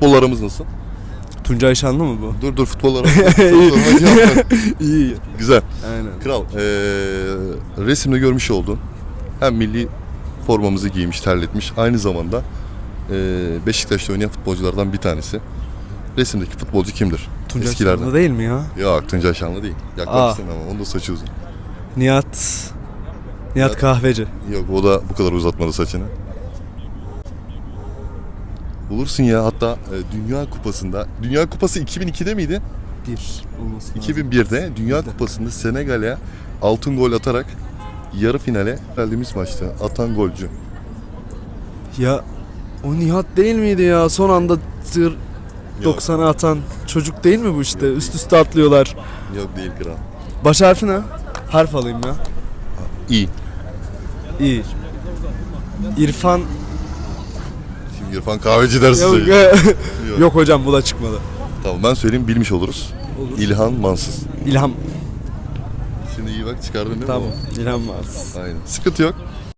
Futbollarımız nasıl? Tuncay Şanlı mı bu? Dur dur ver. İyi. Güzel. Aynen. Kral, eee, resimde görmüş oldun. Hem milli formamızı giymiş, terletmiş. Aynı zamanda eee Beşiktaş'ta oynayan futbolculardan bir tanesi. Resimdeki futbolcu kimdir? Tuncay Eskilerden. Şanlı değil mi ya? Yok Tuncay Şanlı değil. Yaklaşsın ama onun da saçı uzun. Nihat. Nihat Kahveci. Yok o da bu kadar uzatmadı saçını. Bulursun ya hatta e, Dünya Kupası'nda Dünya Kupası 2002'de miydi? Bir olması 2001'de Dünya Kupası'nda Senegal'e altın gol atarak yarı finale geldiğimiz maçta atan golcü. Ya o Nihat değil miydi ya? Son anda tır 90'a atan çocuk değil mi bu işte? Üst üste atlıyorlar. Yok değil kral. Baş harfi ne? Harf alayım ya. İyi. İyi. İrfan İrfan Kahveci dersi yok, söyleyeyim. yok hocam bu da çıkmadı. Tamam ben söyleyeyim bilmiş oluruz. Olur. İlhan Mansız. İlham. Şimdi iyi bak çıkardın değil mi? Tamam. İlham var. Aynen. Sıkıntı yok.